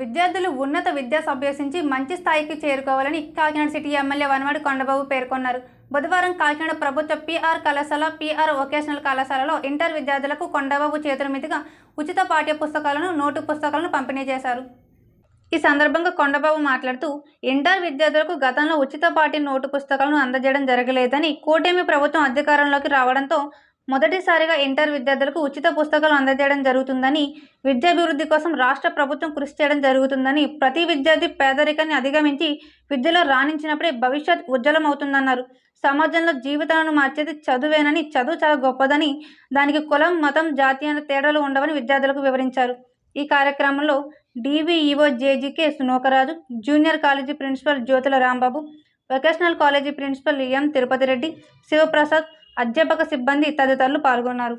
విద్యార్థులు ఉన్నత విద్యా అభ్యసించి మంచి స్థాయికి చేరుకోవాలని కాకినాడ సిటీ ఎమ్మెల్యే వనవాడి కొండబాబు పేర్కొన్నారు. బుధవారం కాకినాడ ప్రభుత్వ పీఆర్ కళాశాల పీఆర్ వొకేషనల్ కళాశాలలో ఇంటర్ విద్యార్థులకు కొండబాబు చేతుల మీదుగా ఉచిత పాఠ్య పుస్తకాలను నోటు పుస్తకాలను పంపిణీ చేశారు. ఈ సందర్భంగా కొండబాబు మాట్లాడుతూ ఇంటర్ విద్యార్థులకు గతంలో ఉచిత పాఠ్య నోటు పుస్తకాలను అందజేయడం జరగలేదని కూటమి ప్రభుత్వం అధికారంలోకి రావడంతో మొదటిసారిగా ఇంటర్ విద్యార్థులకు ఉచిత పుస్తకాలు అందజేయడం జరుగుతుందని విద్యాభివృద్ధి కోసం రాష్ట్ర ప్రభుత్వం కృషి చేయడం జరుగుతుందని ప్రతి విద్యార్థి పేదరికాన్ని అధిగమించి విద్యలో రాణించినప్పుడే భవిష్యత్ ఉజ్వలమవుతుందన్నారు. సమాజంలో జీవితాలను మార్చేది చదువేనని చదువు చాలా గొప్పదని దానికి కులం మతం జాతి అనే తేడాలు ఉండవని విద్యార్థులకు వివరించారు. ఈ కార్యక్రమంలో DVEO JGK Sunokaraju junior college principal Jyothula Rambabu vocational college principal M Tirupati Reddy Sivaprasad అధ్యాపక సిబ్బంది తదితరులు పాల్గొన్నారు.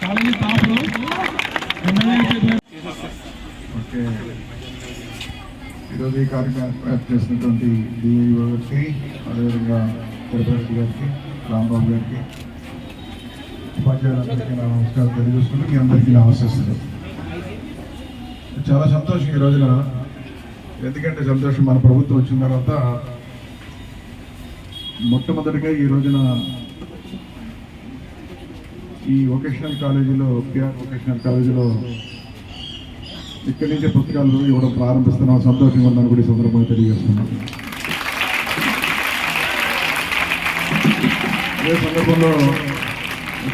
కాలేజీ టాప్లో ఓకే. ఈరోజు ఈ కార్యక్రమం ఏర్పాటు చేసినటువంటి డిఐఓ గారికి అదేవిధంగా తిరుపతి గారికి రాంబాబు గారికి ఉపాధ్యాయులందరికీ నా నమస్కారం తెలియజేసుకుంటూ మీ అందరికీ నమస్కరిస్తున్నాను చాలా సంతోషం ఈ రోజున. ఎందుకంటే సంతోషం మన ప్రభుత్వం వచ్చిన తర్వాత మొట్టమొదటిగా ఈ రోజున ఈ వొకేషనల్ కాలేజీలో పిఆర్ వొకేషనల్ కాలేజీలో ఇక్కడి నుంచే పుస్తకాలు ఇవ్వడం ప్రారంభిస్తున్నాం. సంతోషంగా ఉందని కూడా ఈ సందర్భంగా తెలియజేస్తున్నాం. అదే సందర్భంలో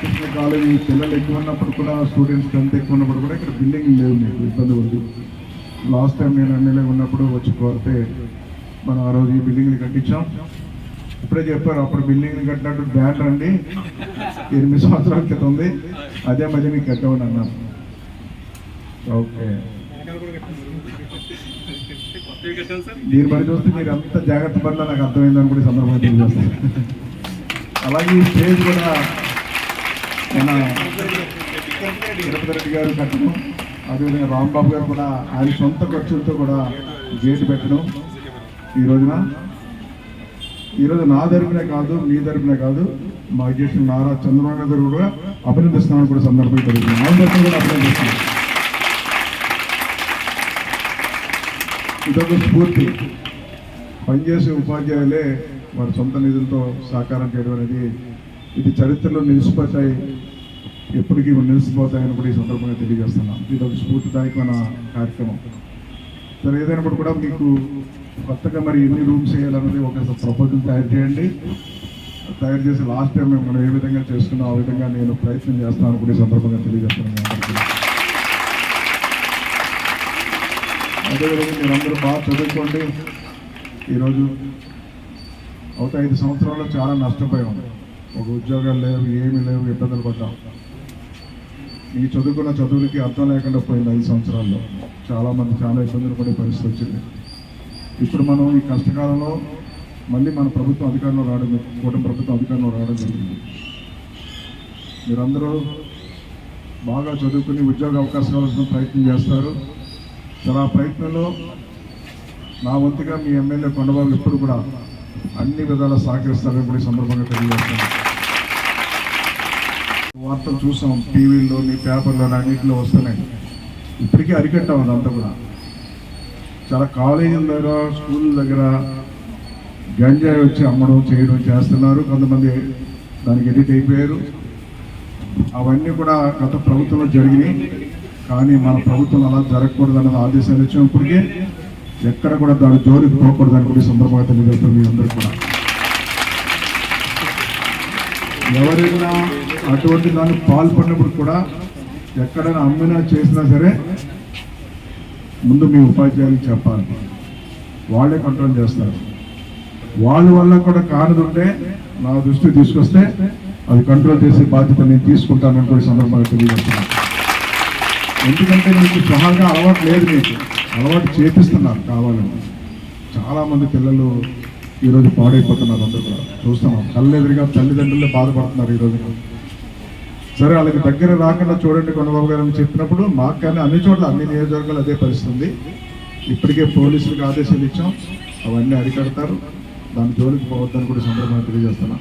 కృష్ణ కాలేజీ పిల్లలు ఎక్కువ ఉన్నప్పుడు కూడా స్టూడెంట్స్ స్ట్రెంత్ ఎక్కువ ఉన్నప్పుడు కూడా ఇక్కడ బిల్డింగ్ లేవు మీకు ఇబ్బంది ఉంది. లాస్ట్ టైం నేను ఎమ్మెల్యే ఉన్నప్పుడు వచ్చి కోరితే మనం ఆ రోజు ఈ బిల్డింగ్ని కట్టించాం. ఇప్పుడే చెప్పారు అప్పుడు బిల్డింగ్ కట్టినట్టు బ్యాట్ రండి ఎనిమిది సంవత్సరాల క్రితం ఉంది. అదే మధ్య మీకు కట్టమని అన్నారు ఓకే. దీని బట్టి చూస్తే మీరు అంత జాగ్రత్త పడినా నాకు అర్థమైందని కూడా సందర్భంగా తెలియజేస్తాను. అలాగే ఈ స్టేజ్ కూడా మన తిరుపతి రెడ్డి గారు కట్టడం అదేవిధంగా రాంబాబు గారు కూడా ఆయన సొంత ఖర్చులతో కూడా గేటు పెట్టడం ఈ రోజున. ఈరోజు నా తరపునే కాదు మీ తరపునే కాదు మా అధ్యక్షుడు నారా చంద్రబాబు గారు కూడా అభినందిస్తున్నామని కూడా సందర్భంగా తెలుస్తుంది ఆంధ్రప్రదేశ్ కూడా అభినందిస్తున్నాం ఇదొక స్ఫూర్తి. పనిచేసే ఉపాధ్యాయులే వారి సొంత నిధులతో సహకారం చేయడం అనేది ఇది చరిత్రలో నిలిచిపోతాయి ఎప్పటికీ నిలిచిపోతాయని కూడా ఈ సందర్భంగా తెలియజేస్తున్నాం. ఇది ఒక స్ఫూర్తిదాయకమైన కార్యక్రమం. సరే ఏదైనప్పుడు కూడా మీకు కొత్తగా మరి ఎన్ని రూమ్స్ వేయాలన్నది ఒక ప్రపోజల్ తయారు చేయండి. తయారు చేసి లాస్ట్ టైం మనం ఏ విధంగా చేసుకున్నాం ఆ విధంగా నేను ప్రయత్నం చేస్తాను కూడా ఈ సందర్భంగా తెలియజేస్తున్నాను మీ అందరికీ. అదేవిధంగా మీరందరూ బాగా చదువుకోండి. ఈరోజు ఒక ఐదు సంవత్సరాల్లో చాలా నష్టపోయాం. ఒక ఉద్యోగాలు లేవు ఏమీ లేవు ఇబ్బందులు పడ్డాం. ఈ చదువుకున్న చదువులకి అర్థం లేకుండా పోయింది ఐదు సంవత్సరాల్లో. చాలామంది చాలా ఇబ్బందులు పడే పరిస్థితి వచ్చింది. ఇప్పుడు మనం ఈ కష్టకాలంలో మళ్ళీ మన ప్రభుత్వం అధికారంలో రావడం కూటమి ప్రభుత్వం అధికారంలో రావడం జరిగింది. మీరందరూ బాగా చదువుకుని ఉద్యోగ అవకాశాల కోసం ప్రయత్నం చేస్తారు. చాలా ఆ ప్రయత్నంలో నా వంతుగా మీ ఎమ్మెల్యే కొండబాబు ఎప్పుడు కూడా అన్ని విధాలా సహకరిస్తారని కూడా ఈ సందర్భంగా తెలియజేస్తాను. వార్తలు చూసాం టీవీల్లో నీ పేపర్లో అన్నింటిలో వస్తున్నాయి. ఇప్పటికీ అరికట్టాం అదంతా కూడా. చాలా కాలేజీల దగ్గర స్కూల్ దగ్గర గంజాయి వచ్చి అమ్మడం చేయడం చేస్తున్నారు. కొంతమంది దానికి ఎడిట్ అయిపోయారు. అవన్నీ కూడా గత ప్రభుత్వంలో జరిగినాయి. కానీ మన ప్రభుత్వం అలా జరగకూడదు అన్నది ఆదేశాలు ఇచ్చాం ఇప్పటికే ఎక్కడ కూడా దాని జోలికి పోకూడదని కూడా ఈ సందర్భంగా తెలియజేస్తాం మీ అందరూ కూడా. ఎవరైనా అటువంటి దానికి పాల్పడినప్పుడు కూడా ఎక్కడైనా అమ్మినా చేసినా సరే ముందు మీ ఉపాధ్యాయులకు చెప్పాలి. వాళ్ళే కంట్రోల్ చేస్తారు. వాళ్ళ వల్ల కూడా కానిదుంటే నా దృష్టికి తీసుకొస్తే అది కంట్రోల్ చేసే బాధ్యత నేను తీసుకుంటానని కూడా సందర్భంగా తెలియజేస్తున్నాను ఎందుకంటే మీకు సహాగా అలవాటు లేదు మీకు. అలవాటు చేపిస్తున్నారు కావాలని. చాలామంది పిల్లలు ఈరోజు పాడైపోతున్నారు అందరూ కూడా. చూస్తున్నాం. కళ్ళు ఎదురుగా తల్లిదండ్రులే బాధపడుతున్నారు ఈరోజు సరే వాళ్ళకి దగ్గర రాకుండా చూడండి కొనబాబు గారు అని చెప్పినప్పుడు మాకు కానీ అన్ని చోట్ల అన్ని నియోజకవర్గాలు అదే పరిస్థితుంది. ఇప్పటికే పోలీసులకు ఆదేశాలు ఇచ్చాం. అవన్నీ అరికడతారు. దాని జోలికి పోవద్దని కూడా సందర్భంగా తెలియజేస్తున్నాం.